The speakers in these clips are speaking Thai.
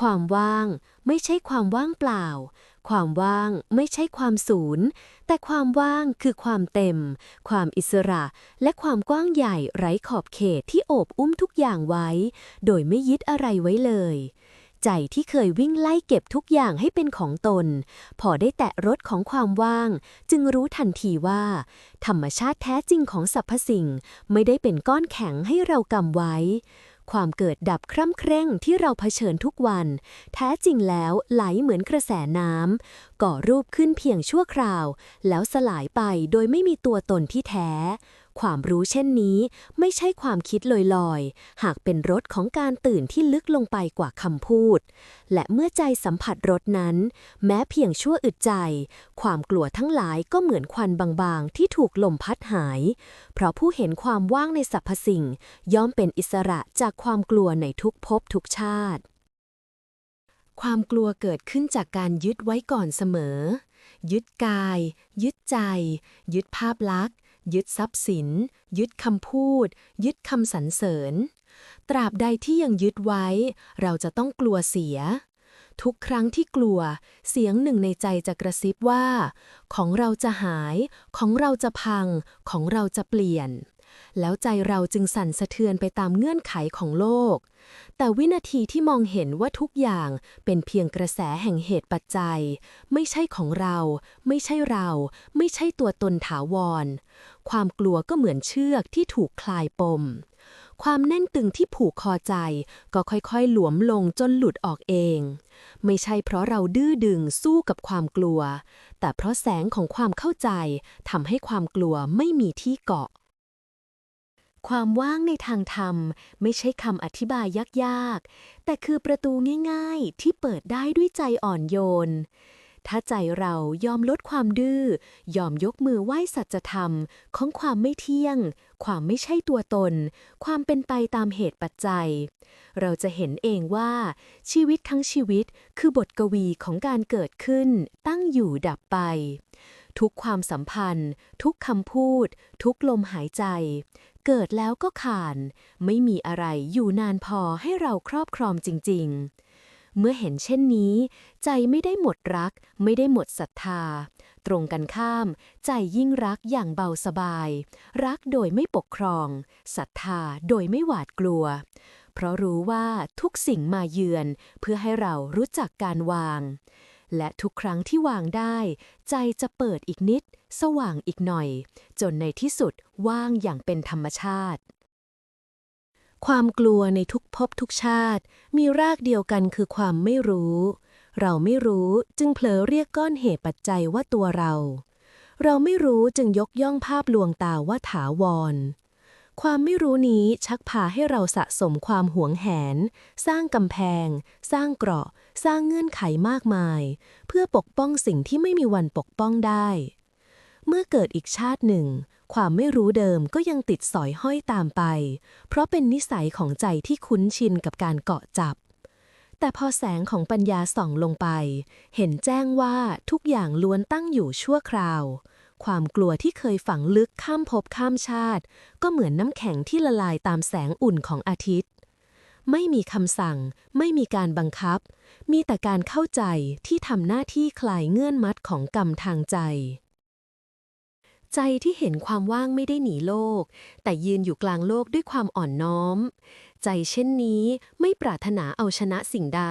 ความว่างไม่ใช่ความว่างเปล่า ความว่างไม่ใช่ความศูนย์ แต่ความว่างคือความเต็ม ความอิสระ และความกว้างใหญ่ไร้ขอบเขตที่โอบอุ้มทุกอย่างไว้ โดยไม่ยึดอะไรไว้เลย ใจที่เคยวิ่งไล่เก็บทุกอย่างให้เป็นของตน พอได้แตะรถของความว่าง จึงรู้ทันทีว่า ธรรมชาติแท้จริงของสรรพสิ่ง ไม่ได้เป็นก้อนแข็งให้เรากำไว้ ความเกิดดับคร่ำเคร่งที่เราเผชิญทุกวัน แท้จริงแล้วไหลเหมือนกระแสน้ำก่อรูปขึ้นเพียงชั่วคราว แล้วสลายไปโดยไม่มีตัวตนที่แท้ ความรู้เช่นนี้ ไม่ใช่ความคิดลอยๆ หากเป็นรถของการตื่นที่ลึกลงไปกว่าคำพูด และเมื่อใจสัมผัสรถนั้น แม้เพียงชั่วอึดใจ ความกลัวทั้งหลายก็เหมือนควันบางๆ ที่ถูกลมพัดหาย เพราะผู้เห็นความว่างในสรรพสิ่ง ย่อมเป็นอิสระจากความกลัวในทุกภพทุกชาติ ความกลัวเกิดขึ้นจากการยึดไว้ก่อนเสมอยึดกาย ยึดใจ ยึดภาพลักษณ์ ยึดทรัพย์สิน ยึดคำพูด ยึดคำสรรเสริญ ตราบใดที่ยังยึดไว้ เราจะต้องกลัวเสีย ทุกครั้งที่กลัว เสียงหนึ่งในใจจะกระซิบว่า ของเราจะหาย ของเราจะพัง ของเราจะเปลี่ยน แล้วใจเราจึงสั่นสะเทือนไปตามเงื่อนไขของโลก แต่วินาทีที่มองเห็นว่าทุกอย่างเป็นเพียงกระแสแห่งเหตุปัจจัย ไม่ใช่ของเรา ไม่ใช่เรา ไม่ใช่ตัวตนถาวร ความกลัวก็เหมือนเชือกที่ถูกคลายปม ความแน่นตึงที่ผูกคอใจ ก็ค่อยๆ หลวมลงจนหลุดออกเอง ไม่ใช่เพราะเราดื้อดึงสู้กับความกลัว แต่เพราะแสงของความเข้าใจทำให้ความกลัวไม่มีที่เกาะ ความว่างในทางธรรมไม่ใช่คำอธิบายยากๆ แต่คือประตูง่ายๆ ที่เปิดได้ด้วยใจอ่อนโยน ถ้าใจเรายอมลดความดื้อ ยอมยกมือไหว้สัจธรรมของความไม่เที่ยง ความไม่ใช่ตัวตน ความเป็นไปตามเหตุปัจจัย เราจะเห็นเองว่า ชีวิตทั้งชีวิตคือบทกวีของการเกิดขึ้น ตั้งอยู่ดับไปทุกความสัมพันธ์ ทุกคำพูด ทุกลมหายใจ เกิดแล้วก็ขาดไม่มีอะไรอยู่นานพอให้เราครอบครองจริง ๆ เมื่อเห็นเช่นนี้ ใจไม่ได้หมดรัก ไม่ได้หมดศรัทธา ตรงกันข้าม ใจยิ่งรักอย่างเบาสบาย รักโดยไม่ปกครองศรัทธาโดยไม่หวาดกลัว เพราะรู้ว่าทุกสิ่งมาเยือน เพื่อให้เรารู้จักการวาง และทุกครั้งที่วางได้ ใจจะเปิดอีกนิด สว่างอีกหน่อย จนในที่สุดว่างอย่างเป็นธรรมชาติ ความกลัวในทุกภพทุกชาติ มีรากเดียวกันคือความไม่รู้ เราไม่รู้จึงเผลอเรียกก้อนเหตุปัจจัยว่าตัวเรา เราไม่รู้จึงยกย่องภาพลวงตาว่าถาวร ความไม่รู้นี้ชักพาให้เราสะสมความหวงแหน สร้างกำแพง สร้างเกราะ สร้างเงื่อนไขมากมาย เพื่อปกป้องสิ่งที่ไม่มีวันปกป้องได้ เมื่อเกิดอีกชาติหนึ่ง ความไม่รู้เดิมก็ยังติดสอยห้อยตามไป เพราะเป็นนิสัยของใจที่คุ้นชินกับการเกาะจับ แต่พอแสงของปัญญาส่องลงไป เห็นแจ้งว่าทุกอย่างล้วนตั้งอยู่ชั่วคราว ความกลัวที่เคยฝังลึกข้ามภพข้ามชาติ ก็เหมือนน้ำแข็งที่ละลายตามแสงอุ่นของอาทิตย์ ไม่มีคำสั่ง ไม่มีการบังคับ มีแต่การเข้าใจที่ทำหน้าที่คลายเงื่อนมัดของกรรมทางใจ ใจที่เห็นความว่างไม่ได้หนีโลก แต่ยืนอยู่กลางโลกด้วยความอ่อนน้อม ใจเช่นนี้ไม่ปรารถนาเอาชนะสิ่งใด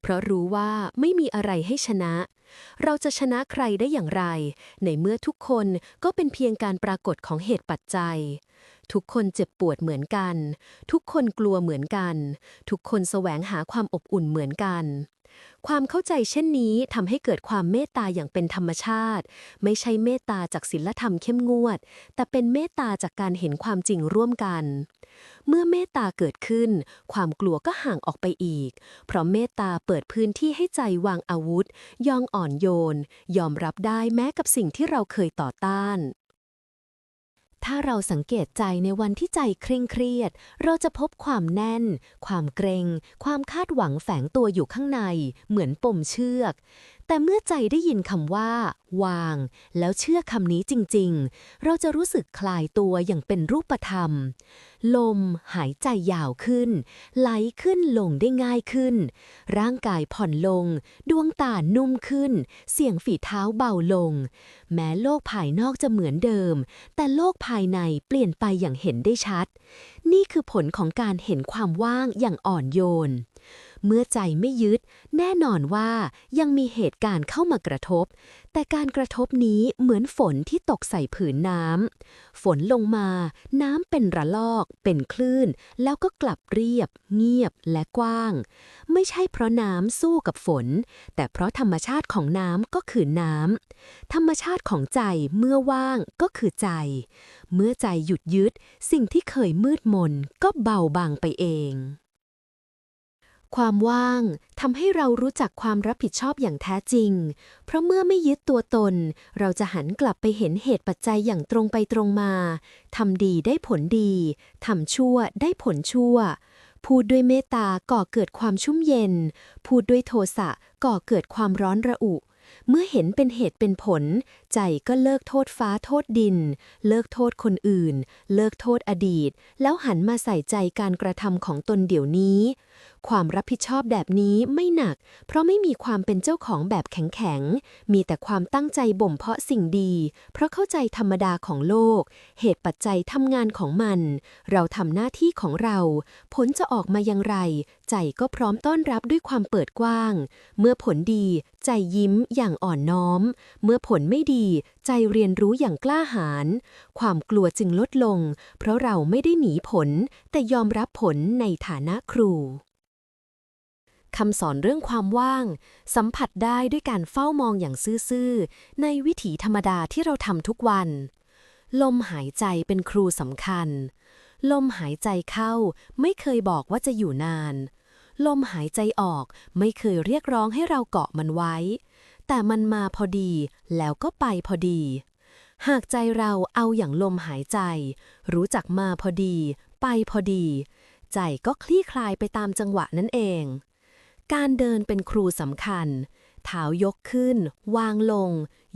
เพราะรู้ว่าไม่มีอะไรให้ชนะ เราจะชนะใครได้อย่างไร ในเมื่อทุกคนก็เป็นเพียงการปรากฏของเหตุปัจจัย ทุกคนเจ็บปวดเหมือนกัน ทุกคนกลัวเหมือนกัน ทุกคนแสวงหาความอบอุ่นเหมือนกัน ความเข้าใจเช่นนี้ทำให้เกิดความเมตตาอย่างเป็นธรรมชาติ ไม่ใช่เมตตาจากศีลธรรมเข้มงวด แต่เป็นเมตตาจากการเห็นความจริงร่วมกัน เมื่อเมตตาเกิดขึ้น ความกลัวก็ห่างออกไปอีก เพราะเมตตาเปิดพื้นที่ให้ใจวางอาวุธ ยองอ่อนโยน ยอมรับได้แม้กับสิ่งที่เราเคยต่อต้าน ถ้าเราสังเกตใจในวันที่ใจเคร่งเครียด เราจะพบความแน่น ความเกรง ความคาดหวังแฝงตัวอยู่ข้างใน เหมือนปมเชือก แต่เมื่อใจได้ยินคำว่า วาง แล้วเชื่อคำนี้จริงๆ เราจะรู้สึกคลายตัวอย่างเป็นรูปธรรม ลมหายใจยาวขึ้น ไหลขึ้นลงได้ง่ายขึ้น ร่างกายผ่อนลง ดวงตานุ่มขึ้น เสียงฝีเท้าเบาลง แม้โลกภายนอกจะเหมือนเดิม แต่โลกภายในเปลี่ยนไปอย่างเห็นได้ชัด นี่คือผลของการเห็นความว่างอย่างอ่อนโยน เมื่อใจไม่ยึด แน่นอนว่ายังมีเหตุการณ์เข้ามากระทบ แต่การกระทบนี้เหมือนฝนที่ตกใส่ผืนน้ำ ฝนลงมา น้ำเป็นระลอก เป็นคลื่น แล้วก็กลับเรียบ เงียบและกว้าง ไม่ใช่เพราะน้ำสู้กับฝน แต่เพราะธรรมชาติของน้ำก็คือน้ำ ธรรมชาติของใจเมื่อว่างก็คือใจ เมื่อใจหยุดยึด สิ่งที่เคยมืดมนก็เบาบางไปเอง ความว่างทำให้เรารู้จักความรับผิดชอบอย่างแท้จริง เพราะเมื่อไม่ยึดตัวตน เราจะหันกลับไปเห็นเหตุปัจจัยอย่างตรงไปตรงมาทำดีได้ผลดีทำชั่วได้ผลชั่ว พูดด้วยเมตตาก่อเกิดความชุ่มเย็น พูดด้วยโทสะก่อเกิดความร้อนระอุ เมื่อเห็นเป็นเหตุเป็นผล ใจก็เลิกโทษฟ้าโทษดิน เลิกโทษคนอื่น เลิกโทษอดีต แล้วหันมาใส่ใจการกระทำของตนเดี๋ยวนี้ ความรับผิดชอบแบบนี้ไม่หนัก เพราะไม่มีความเป็นเจ้าของแบบแข็งๆ มีแต่ความตั้งใจบ่มเพาะสิ่งดี เพราะเข้าใจธรรมดาของโลก เหตุปัจจัยทำงานของมัน เราทำหน้าที่ของเรา ผลจะออกมาอย่างไร ใจก็พร้อมต้อนรับด้วยความเปิดกว้าง เมื่อผลดี ใจยิ้มอย่างอ่อนน้อม เมื่อผลไม่ดี ใจเรียนรู้อย่างกล้าหาญความกลัวจึงลดลง เพราะเราไม่ได้หนีผล แต่ยอมรับผลในฐานะครู คำสอนเรื่องความว่าง สัมผัสได้ด้วยการเฝ้ามองอย่างซื่อๆ ในวิถีธรรมดาที่เราทำทุกวัน ลมหายใจเป็นครูสำคัญ ลมหายใจเข้าไม่เคยบอกว่าจะอยู่นาน ลมหายใจออกไม่เคยเรียกร้องให้เราเกาะมันไว้ แต่มันมาพอดีแล้วก็ไปพอดี หากใจเราเอาอย่างลมหายใจ รู้จักมาพอดี ไปพอดี ใจก็คลี่คลายไปตามจังหวะนั่นเอง การเดินเป็นครูสำคัญ เท้ายกขึ้น วางลง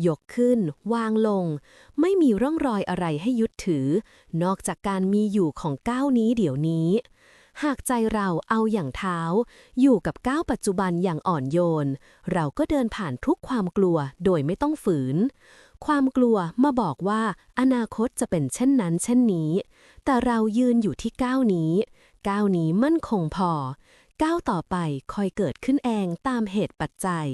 ยกขึ้น วางลง ไม่มีร่องรอยอะไรให้ยึดถือ นอกจากการมีอยู่ของก้าวนี้เดี๋ยวนี้ หากใจเราเอาอย่างเท้า อยู่กับก้าวปัจจุบันอย่างอ่อนโยน เราก็เดินผ่านทุกความกลัวโดยไม่ต้องฝืน ความกลัวมาบอกว่าอนาคตจะเป็นเช่นนั้นเช่นนี้ แต่เรายืนอยู่ที่ก้าวนี้ ก้าวนี้มั่นคงพอ ก้าวต่อไปคอยเกิดขึ้นเองตามเหตุปัจจัย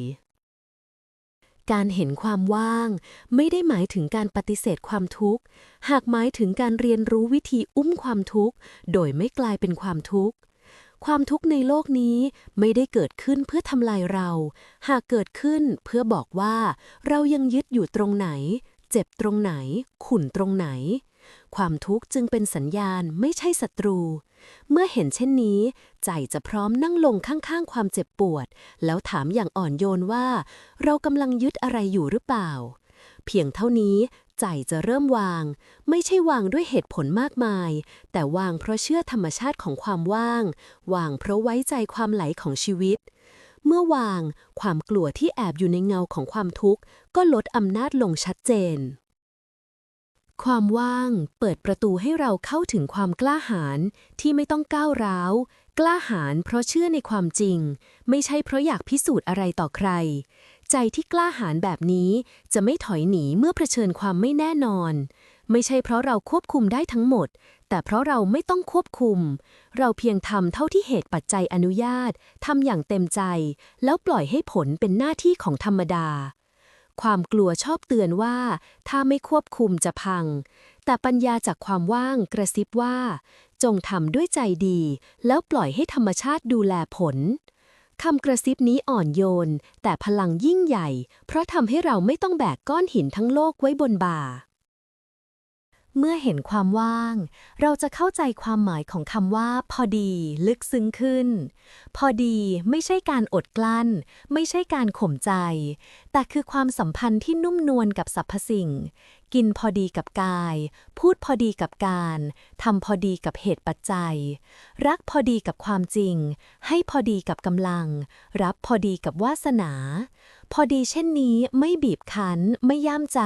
การเห็นความว่าง ไม่ได้หมายถึงการปฏิเสธความทุกข์ หากหมายถึงการเรียนรู้วิธีอุ้มความทุกข์ โดยไม่กลายเป็นความทุกข์ ความทุกข์ในโลกนี้ไม่ได้เกิดขึ้นเพื่อทำลายเรา หากเกิดขึ้นเพื่อบอกว่า เรายังยึดอยู่ตรงไหน เจ็บตรงไหน ขุ่นตรงไหน ความทุกข์จึงเป็นสัญญาณไม่ใช่ศัตรู เมื่อเห็นเช่นนี้ ใจจะพร้อมนั่งลงข้างๆ ความเจ็บปวด แล้วถามอย่างอ่อนโยนว่า เรากำลังยึดอะไรอยู่หรือเปล่า เพียงเท่านี้ใจจะเริ่มวาง ไม่ใช่วางด้วยเหตุผลมากมาย แต่วางเพราะเชื่อธรรมชาติของความว่าง วางเพราะไว้ใจความไหลของชีวิต เมื่อวาง ความกลัวที่แอบอยู่ในเงาของความทุกข์ ก็ลดอำนาจลงชัดเจน ความว่างเปิดประตูให้เราเข้าถึงความกล้าหาญที่ไม่ต้องก้าวร้าว กล้าหาญเพราะเชื่อในความจริง ไม่ใช่เพราะอยากพิสูจน์อะไรต่อใคร ใจที่กล้าหาญแบบนี้จะไม่ถอยหนีเมื่อเผชิญความไม่แน่นอน ไม่ใช่เพราะเราควบคุมได้ทั้งหมด แต่เพราะเราไม่ต้องควบคุม เราเพียงทำเท่าที่เหตุปัจจัยอนุญาตทำอย่างเต็มใจ แล้วปล่อยให้ผลเป็นหน้าที่ของธรรมดา ความกลัวชอบเตือนว่า ถ้าไม่ควบคุมจะพัง แต่ปัญญาจากความว่างกระซิบว่า จงทำด้วยใจดี แล้วปล่อยให้ธรรมชาติดูแลผลคำกระซิบนี้อ่อนโยน แต่พลังยิ่งใหญ่ เพราะทำให้เราไม่ต้องแบกก้อนหินทั้งโลกไว้บนบ่า เมื่อเห็นความว่าง เราจะเข้าใจความหมายของคำว่า พอดี ลึกซึ้งขึ้น พอดีไม่ใช่การอดกลั้น ไม่ใช่การข่มใจ แต่คือความสัมพันธ์ที่นุ่มนวลกับสรรพสิ่ง กินพอดีกับกาย พูดพอดีกับการทำพอดีกับเหตุปัจจัย รักพอดีกับความจริง ให้พอดีกับกำลัง รับพอดีกับวาสนา พอดีเช่นนี้ไม่บีบคั้น ไม่ย่ามใจ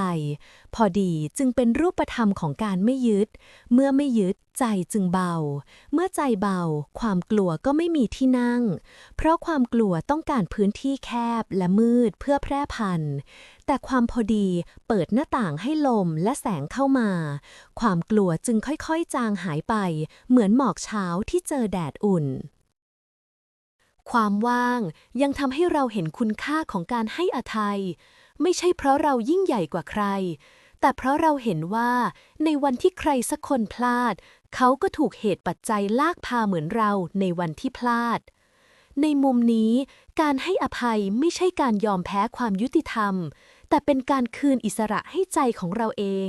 พอดีจึงเป็นรูปธรรมของการไม่ยึด เมื่อไม่ยึดใจจึงเบา เมื่อใจเบา ความกลัวก็ไม่มีที่นั่ง เพราะความกลัวต้องการพื้นที่แคบและมืดเพื่อแพร่พันธุ์แต่ความพอดีเปิดหน้าต่างให้ลมและแสงเข้ามา ความกลัวจึงค่อยๆ จางหายไป เหมือนหมอกเช้าที่เจอแดดอุ่น ความว่างยังทำให้เราเห็นคุณค่าของการให้อภัย ไม่ใช่เพราะเรายิ่งใหญ่กว่าใคร แต่เพราะเราเห็นว่าในวันที่ใครสักคนพลาด เขาก็ถูกเหตุปัจจัยลากพาเหมือนเราในวันที่พลาด ในมุมนี้ การให้อภัยไม่ใช่การยอมแพ้ความยุติธรรม แต่เป็นการคืนอิสระให้ใจของเราเอง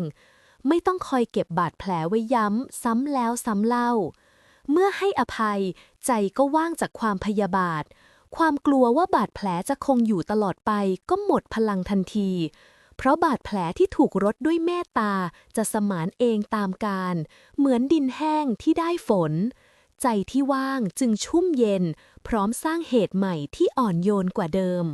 ไม่ต้องคอยเก็บบาดแผลไว้ย้ำซ้ำแล้วซ้ำเล่า เมื่อให้อภัยใจก็ว่างจากความพยาบาท ความกลัวว่าบาดแผลจะคงอยู่ตลอดไปก็หมดพลังทันที เพราะบาดแผลที่ถูกรดด้วยเมตตาจะสมานเองตามการ เหมือนดินแห้งที่ได้ฝน ใจที่ว่างจึงชุ่มเย็น พร้อมสร้างเหตุใหม่ที่อ่อนโยนกว่าเดิม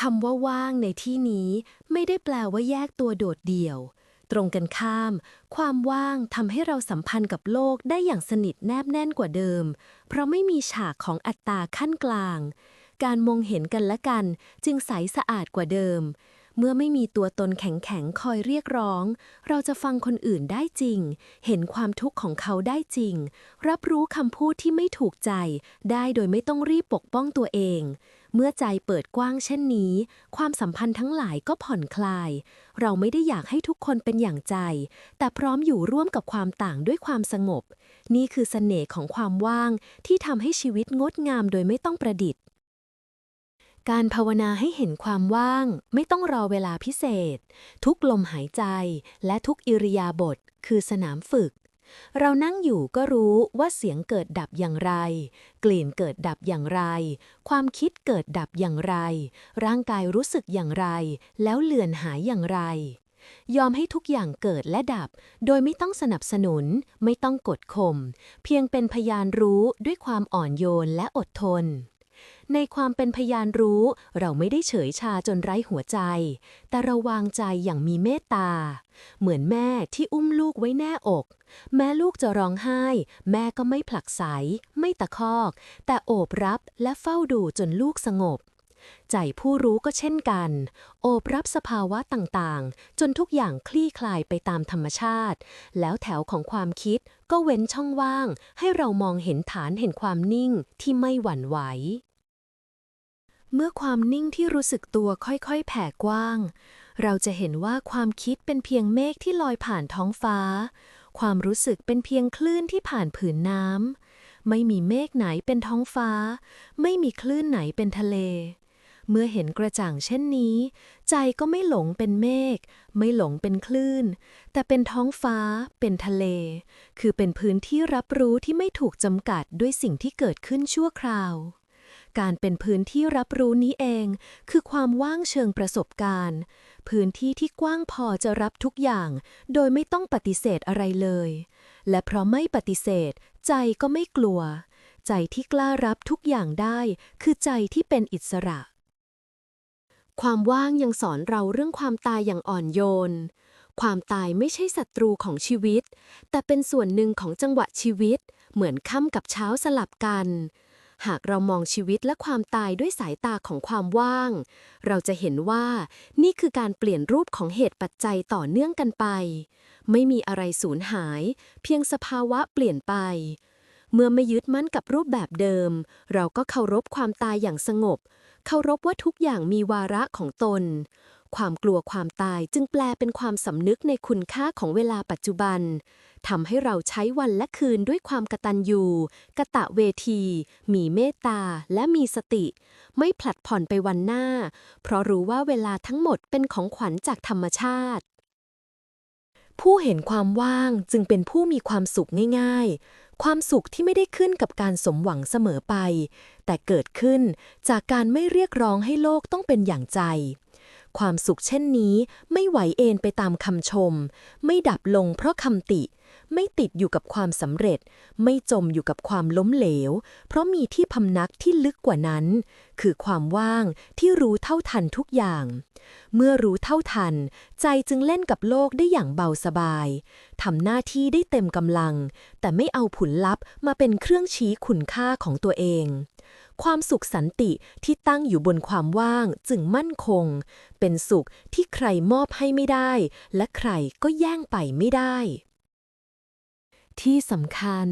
คำว่าว่างในที่นี้ไม่ได้แปลว่าแยกตัวโดดเดี่ยว ตรงกันข้าม ความว่างทำให้เราสัมพันธ์กับโลกได้อย่างสนิทแนบแน่นกว่าเดิม เพราะไม่มีฉากของอัตตาขั้นกลาง การมองเห็นกันและกันจึงใสสะอาดกว่าเดิม เมื่อไม่มีตัวตนแข็งๆ คอยเรียกร้อง เราจะฟังคนอื่นได้จริง เห็นความทุกข์ของเขาได้จริง รับรู้คำพูดที่ไม่ถูกใจ ได้โดยไม่ต้องรีบปกป้องตัวเอง เมื่อใจเปิดกว้างเช่นนี้ ความสัมพันธ์ทั้งหลายก็ผ่อนคลาย เราไม่ได้อยากให้ทุกคนเป็นอย่างใจ แต่พร้อมอยู่ร่วมกับความต่างด้วยความสงบ นี่คือเสน่ห์ของความว่างที่ทำให้ชีวิตงดงามโดยไม่ต้องประดิษฐ์ การภาวนาให้เห็นความว่าง ไม่ต้องรอเวลาพิเศษ ทุกลมหายใจและทุกอิริยาบถคือสนามฝึก เรานั่งอยู่ก็รู้ว่าเสียงเกิดดับอย่างไร กลิ่นเกิดดับอย่างไร ความคิดเกิดดับอย่างไร ร่างกายรู้สึกอย่างไร แล้วเลือนหายอย่างไร ยอมให้ทุกอย่างเกิดและดับ โดยไม่ต้องสนับสนุน ไม่ต้องกดข่มเพียงเป็นพยานรู้ด้วยความอ่อนโยนและอดทน ในความเป็นพยานรู้เราไม่ได้เฉยชาจนไร้หัวใจ แต่เราวางใจอย่างมีเมตตา เหมือนแม่ที่อุ้มลูกไว้แน่อก แม้ลูกจะร้องไห้ แม่ก็ไม่ผลักไส ไม่ตะคอก แต่โอบรับและเฝ้าดูจนลูกสงบ ใจผู้รู้ก็เช่นกัน โอบรับสภาวะต่างๆ จนทุกอย่างคลี่คลายไปตามธรรมชาติ แล้วแถวของความคิด ก็เว้นช่องว่างให้เรามองเห็นฐานเห็นความนิ่งที่ไม่หวั่นไหว เมื่อความนิ่งที่รู้สึกตัวค่อยๆ แผ่กว้าง เราจะเห็นว่าความคิดเป็นเพียงเมฆที่ลอยผ่านท้องฟ้า ความรู้สึกเป็นเพียงคลื่นที่ผ่านผืนน้ำไม่มีเมฆไหนเป็นท้องฟ้า ไม่มีคลื่นไหนเป็นทะเล เมื่อเห็นกระจ่างเช่นนี้ ใจก็ไม่หลงเป็นเมฆ ไม่หลงเป็นคลื่น แต่เป็นท้องฟ้า เป็นทะเล คือเป็นพื้นที่รับรู้ที่ไม่ถูกจำกัดด้วยสิ่งที่เกิดขึ้นชั่วคราว การเป็นพื้นที่รับรู้นี้เอง คือความว่างเชิงประสบการณ์ พื้นที่ที่กว้างพอจะรับทุกอย่าง โดยไม่ต้องปฏิเสธอะไรเลย และเพราะไม่ปฏิเสธ ใจก็ไม่กลัวใจที่กล้ารับทุกอย่างได้ คือใจที่เป็นอิสระ ความว่างยังสอนเราเรื่องความตายอย่างอ่อนโยน ความตายไม่ใช่ศัตรูของชีวิต แต่เป็นส่วนหนึ่งของจังหวะชีวิต เหมือนค่ำกับเช้าสลับกัน หากเรามองชีวิตและความตายด้วยสายตาของความว่าง เราจะเห็นว่านี่คือการเปลี่ยนรูปของเหตุปัจจัยต่อเนื่องกันไป ไม่มีอะไรสูญหาย เพียงสภาวะเปลี่ยนไป เมื่อไม่ยึดมั่นกับรูปแบบเดิม เราก็เคารพความตายอย่างสงบ เคารพว่าทุกอย่างมีวาระของตน ความกลัวความตายจึงแปลเป็นความสำนึกในคุณค่าของเวลาปัจจุบันทำให้เราใช้วันและคืนด้วยความกตัญญูกะตะเวที มีเมตตา และมีสติ ไม่ผลัดผ่อนไปวันหน้า เพราะรู้ว่าเวลาทั้งหมดเป็นของขวัญจากธรรมชาติผู้เห็นความว่างจึงเป็นผู้มีความสุขง่าย ความสุขที่ไม่ได้ขึ้นกับการสมหวังเสมอไป แต่เกิดขึ้นจากการไม่เรียกร้องให้โลกต้องเป็นอย่างใจ ความสุขเช่นนี้ไม่ไหวเอนไปตามคำชม ไม่ดับลงเพราะคำติ ไม่ติดอยู่กับความสำเร็จ ไม่จมอยู่กับความล้มเหลว เพราะมีที่พำนักที่ลึกกว่านั้น คือความว่างที่รู้เท่าทันทุกอย่าง เมื่อรู้เท่าทัน ใจจึงเล่นกับโลกได้อย่างเบาสบายทำหน้าที่ได้เต็มกำลัง แต่ไม่เอาผลลัพธ์มาเป็นเครื่องชี้คุณค่าของตัวเองความสุขสันติที่ตั้งอยู่บนความว่างจึงมั่นคง เป็นสุขที่ใครมอบให้ไม่ได้ และใครก็แย่งไปไม่ได้ ที่สำคัญ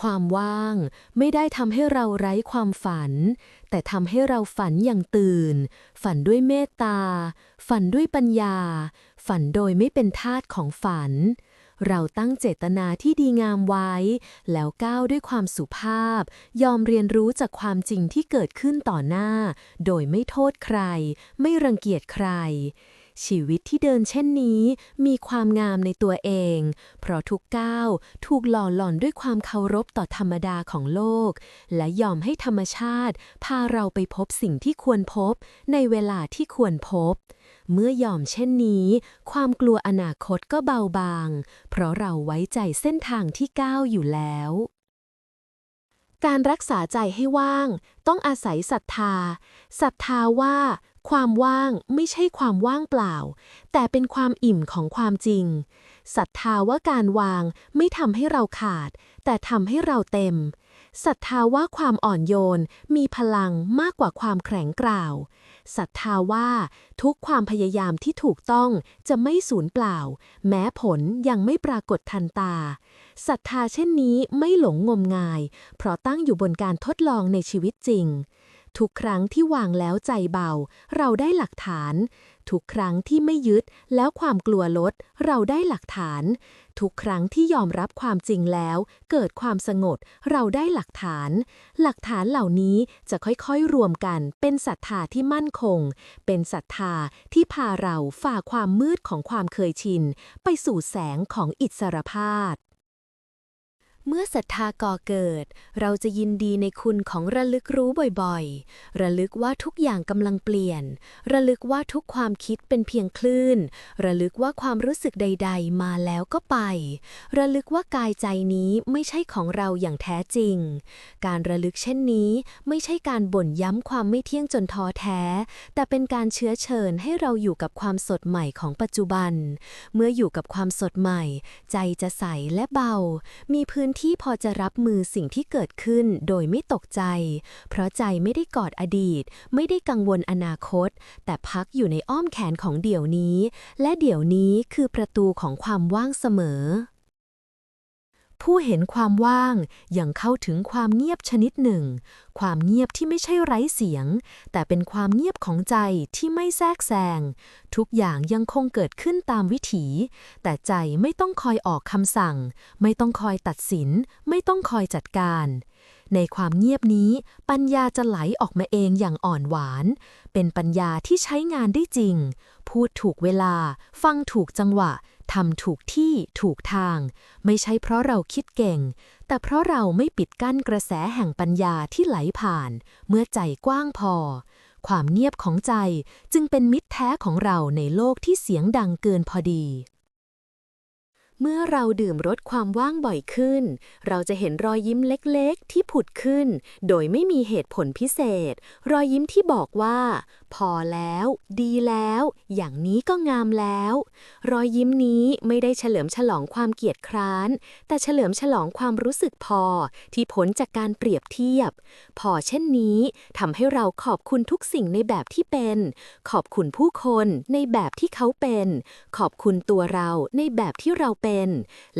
ความว่างไม่ได้ทำให้เราไร้ความฝัน แต่ทำให้เราฝันอย่างตื่น ฝันด้วยเมตตา ฝันด้วยปัญญา ฝันโดยไม่เป็นทาสของฝัน เราตั้งเจตนาที่ดีงามไว้ แล้วก้าวด้วยความสุภาพ ยอมเรียนรู้จากความจริงที่เกิดขึ้นต่อหน้า โดยไม่โทษใคร ไม่รังเกียจใคร ชีวิตที่เดินเช่นนี้ มีความงามในตัวเอง เพราะทุกก้าวถูกหล่อหลอนด้วยความเคารพต่อธรรมดาของโลก และยอมให้ธรรมชาติ พาเราไปพบสิ่งที่ควรพบ ในเวลาที่ควรพบ เมื่อยอมเช่นนี้ ความกลัวอนาคตก็เบาบาง เพราะเราไว้ใจเส้นทางที่ก้าวอยู่แล้วการรักษาใจให้ว่าง ต้องอาศัยศรัทธา ศรัทธาว่า ความว่างไม่ใช่ความว่างเปล่า แต่เป็นความอิ่มของความจริงศรัทธาว่าการวางไม่ทำให้เราขาด แต่ทำให้เราเต็มศรัทธาว่าความอ่อนโยนมีพลังมากกว่าความแข็งกร้าวศรัทธาว่าทุกความพยายามที่ถูกต้องจะไม่สูญเปล่า แม้ผลยังไม่ปรากฏทันตาศรัทธาเช่นนี้ไม่หลงงมงาย เพราะตั้งอยู่บนการทดลองในชีวิตจริง ทุกครั้งที่วางแล้วใจเบา เราได้หลักฐาน ทุกครั้งที่ไม่ยึดแล้วความกลัวลด เราได้หลักฐาน ทุกครั้งที่ยอมรับความจริงแล้ว เกิดความสงบเราได้หลักฐาน หลักฐานเหล่านี้จะค่อยๆรวมกันเป็นศรัทธาที่มั่นคง เป็นศรัทธาที่พาเราฝ่าความมืดของความเคยชิน ไปสู่แสงของอิสรภาพ เมื่อศรัทธาก่อเกิด เราจะยินดีในคุณของระลึกรู้บ่อยๆ ระลึกว่าทุกอย่างกำลังเปลี่ยน ระลึกว่าทุกความคิดเป็นเพียงคลื่น ระลึกว่าความรู้สึกใด ๆ มาแล้วก็ไป ระลึกว่ากายใจนี้ไม่ใช่ของเราอย่างแท้จริง การระลึกเช่นนี้ไม่ใช่การบ่นย้ำความไม่เที่ยงจนท้อแท้ แต่เป็นการเชื้อเชิญให้เราอยู่กับความสดใหม่ของปัจจุบัน เมื่ออยู่กับความสดใหม่ ใจจะใสและเบา มีพื้นที่พอจะรับมือสิ่งที่เกิดขึ้นโดยไม่ตกใจ เพราะใจไม่ได้กอดอดีต ไม่ได้กังวลอนาคต แต่พักอยู่ในอ้อมแขนของเดี๋ยวนี้ และเดี๋ยวนี้คือประตูของความว่างเสมอ ผู้เห็นความว่างยังเข้าถึงความเงียบชนิดหนึ่ง ความเงียบที่ไม่ใช่ไร้เสียง แต่เป็นความเงียบของใจที่ไม่แทรกแซง ทุกอย่างยังคงเกิดขึ้นตามวิถี แต่ใจไม่ต้องคอยออกคำสั่ง ไม่ต้องคอยตัดสิน ไม่ต้องคอยจัดการ ในความเงียบนี้ ปัญญาจะไหลออกมาเองอย่างอ่อนหวาน เป็นปัญญาที่ใช้งานได้จริง พูดถูกเวลา ฟังถูกจังหวะ ทำถูกที่ถูกทาง ไม่ใช่เพราะเราคิดเก่ง แต่เพราะเราไม่ปิดกั้นกระแสแห่งปัญญาที่ไหลผ่าน เมื่อใจกว้างพอ ความเงียบของใจจึงเป็นมิตรแท้ของเราในโลกที่เสียงดังเกินพอดีเมื่อเราดื่มรสความว่างบ่อยขึ้น เราจะเห็นรอยยิ้มเล็กๆ ที่ผุดขึ้น โดยไม่มีเหตุผลพิเศษ รอยยิ้มที่บอกว่า พอแล้ว ดีแล้ว อย่างนี้ก็งามแล้ว รอยยิ้มนี้ไม่ได้เฉลิมฉลองความเกียดคร้าน แต่เฉลิมฉลองความรู้สึกพอที่พ้นจากการเปรียบเทียบ พอเช่นนี้ทำให้เราขอบคุณทุกสิ่งในแบบที่เป็น ขอบคุณผู้คนในแบบที่เขาเป็น ขอบคุณตัวเราในแบบที่เราเป็น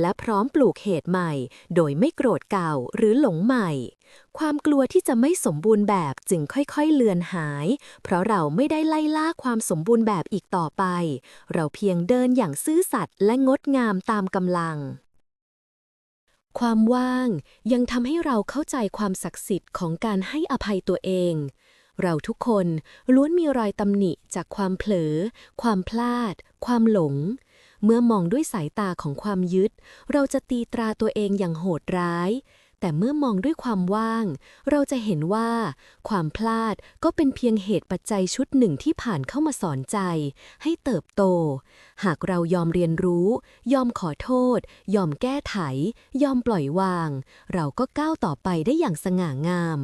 และพร้อมปลูกเหตุใหม่ โดยไม่โกรธเก่าหรือหลงใหม่ ความกลัวที่จะไม่สมบูรณ์แบบจึงค่อยๆเลือนหาย เพราะเราไม่ได้ไล่ล่าความสมบูรณ์แบบอีกต่อไป เราเพียงเดินอย่างซื่อสัตย์และงดงามตามกำลัง ความว่างยังทำให้เราเข้าใจความศักดิ์สิทธิ์ของการให้อภัยตัวเอง เราทุกคนล้วนมีรอยตำหนิจากความเผลอ ความพลาด ความหลงเมื่อมองด้วยสายตาของความยึด เราจะตีตราตัวเองอย่างโหดร้าย แต่เมื่อมองด้วยความว่าง เราจะเห็นว่า ความพลาดก็เป็นเพียงเหตุปัจจัยชุดหนึ่งที่ผ่านเข้ามาสอนใจ ให้เติบโต หากเรายอมเรียนรู้ ยอมขอโทษ ยอมแก้ไข ยอมปล่อยวาง เราก็ก้าวต่อไปได้อย่างสง่างาม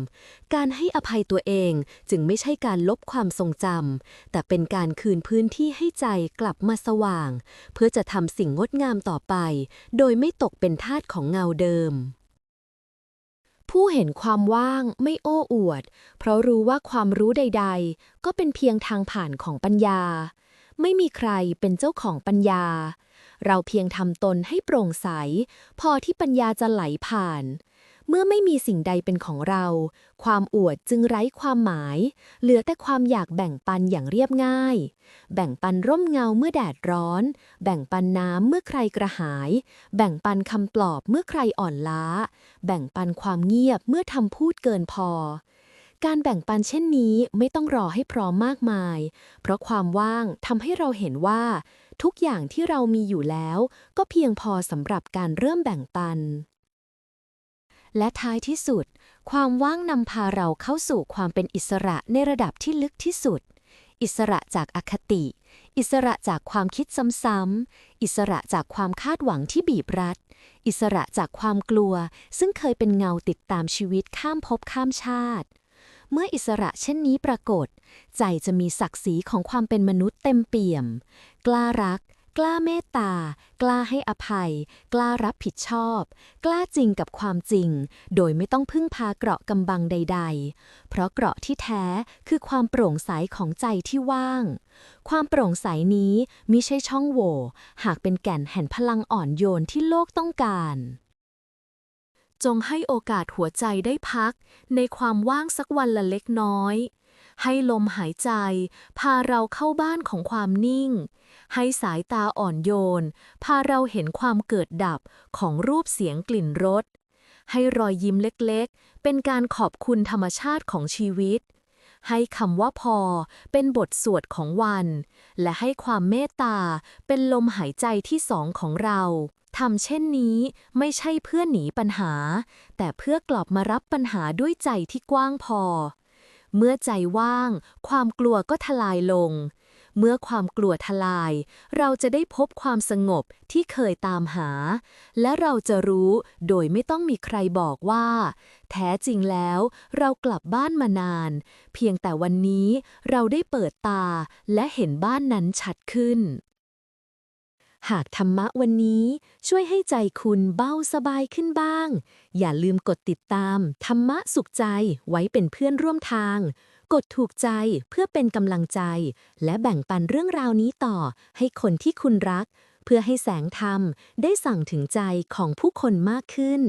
การให้อภัยตัวเองจึงไม่ใช่การลบความทรงจำแต่เป็นการคืนพื้นที่ให้ใจกลับมาสว่าง เพื่อจะทำสิ่งงดงามต่อไป โดยไม่ตกเป็นทาสของเงาเดิม ผู้เห็นความว่างไม่โอ้อวด เพราะรู้ว่าความรู้ใด ๆ ก็เป็นเพียงทางผ่านของปัญญา ไม่มีใครเป็นเจ้าของปัญญา เราเพียงทำตนให้โปร่งใส พอที่ปัญญาจะไหลผ่าน เมื่อไม่มีสิ่งใดเป็นของเรา ความอวดจึงไร้ความหมาย เหลือแต่ความอยากแบ่งปันอย่างเรียบง่าย แบ่งปันร่มเงาเมื่อแดดร้อน แบ่งปันน้ำเมื่อใครกระหาย แบ่งปันคำปลอบเมื่อใครอ่อนล้า แบ่งปันความเงียบเมื่อทำพูดเกินพอการแบ่งปันเช่นนี้ไม่ต้องรอให้พร้อมมากมาย เพราะความว่างทำให้เราเห็นว่า ทุกอย่างที่เรามีอยู่แล้ว ก็เพียงพอสำหรับการเริ่มแบ่งปัน และท้ายที่สุด ความว่างนำพาเราเข้าสู่ความเป็นอิสระในระดับที่ลึกที่สุด อิสระจากอคติ อิสระจากความคิดซ้ำๆ อิสระจากความคาดหวังที่บีบรัด อิสระจากความกลัว ซึ่งเคยเป็นเงาติดตามชีวิตข้ามภพข้ามชาติ เมื่ออิสระเช่นนี้ปรากฏ ใจจะมีศักดิ์ศรีของความเป็นมนุษย์เต็มเปี่ยม กล้ารัก กล้าเมตตา กล้าให้อภัย กล้ารับผิดชอบ กล้าจริงกับความจริง โดยไม่ต้องพึ่งพาเกราะกำบังใด ๆ เพราะเกราะที่แท้คือความโปร่งใสของใจที่ว่าง ความโปร่งใสนี้มิใช่ช่องโหว่หากเป็นแก่นแห่งพลังอ่อนโยนที่โลกต้องการ จงให้โอกาสหัวใจได้พัก ในความว่างสักวันละเล็กน้อย ให้ลมหายใจ พาเราเข้าบ้านของความนิ่ง ให้สายตาอ่อนโยน พาเราเห็นความเกิดดับของรูปเสียงกลิ่นรส ให้รอยยิ้มเล็กๆ เป็นการขอบคุณธรรมชาติของชีวิต ให้คำว่าพอเป็นบทสวดของวัน และให้ความเมตตาเป็นลมหายใจที่สองของเราทำเช่นนี้ไม่ใช่เพื่อหนีปัญหา แต่เพื่อกลับมารับปัญหาด้วยใจที่กว้างพอ เมื่อใจว่าง ความกลัวก็ทลายลง เมื่อความกลัวทลาย เราจะได้พบความสงบที่เคยตามหา และเราจะรู้โดยไม่ต้องมีใครบอกว่า แท้จริงแล้วเรากลับบ้านมานาน เพียงแต่วันนี้เราได้เปิดตาและเห็นบ้านนั้นชัดขึ้น หากธรรมะวันนี้ช่วยให้ใจคุณเบาสบายขึ้นบ้าง อย่าลืมกดติดตาม ธรรมะสุขใจไว้เป็นเพื่อนร่วมทาง กดถูกใจเพื่อเป็นกำลังใจ และแบ่งปันเรื่องราวนี้ต่อให้คนที่คุณรัก เพื่อให้แสงธรรมได้สั่งถึงใจของผู้คนมากขึ้น